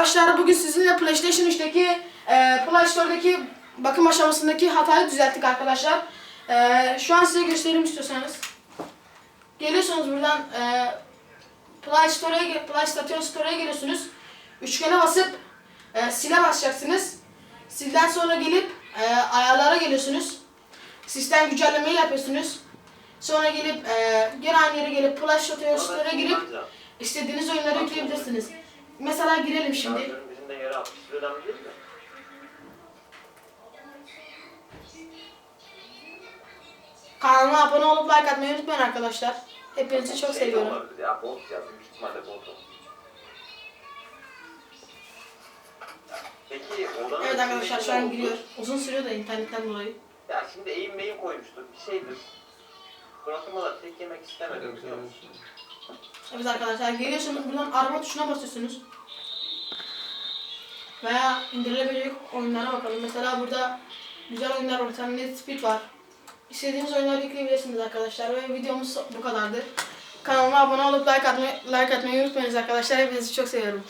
arkadaşlar bugün sizinle PlayStation 3'teki e, Play Store'daki bakım aşamasındaki hatayı düzelttik arkadaşlar. E, şu an size göstereyim istiyorsanız. Geliyorsunuz buradan e, Play Store'a Play Station Store'a geliyorsunuz. Üçgene basıp e, sile basacaksınız. Silden sonra gelip e, ayarlara geliyorsunuz. Sistem güncellemeyi yapıyorsunuz. Sonra gelip e, gene aynı yere gelip Play Store'a girip istediğiniz oyunları yükleyebilirsiniz. Mesela girelim şimdi. Bizim de yere atmış. Önemli değil mi? Kanalıma abone olup like atmayı unutmayın arkadaşlar. Hepinizi çok Şey de seviyorum. olabilir Ya bot yazdım. Büyük ihtimalle bot o. Peki odanın Evet arkadaşlar şu an oldu? giriyor. Uzun sürüyor da internetten dolayı. Ya şimdi eğim meyim koymuştur. Bir şeydir. Suratıma da tek yemek istemedim biliyor musun? Evet arkadaşlar geliyorsunuz buradan arama tuşuna basıyorsunuz. Veya indirilebilecek oyunlara bakalım. Mesela burada güzel oyunlar var. Tane Need Speed var. İstediğiniz oyunları yükleyebilirsiniz arkadaşlar. Ve videomuz bu kadardı. Kanalıma abone olup like atmayı, like atmayı unutmayınız arkadaşlar. Hepinizi çok seviyorum.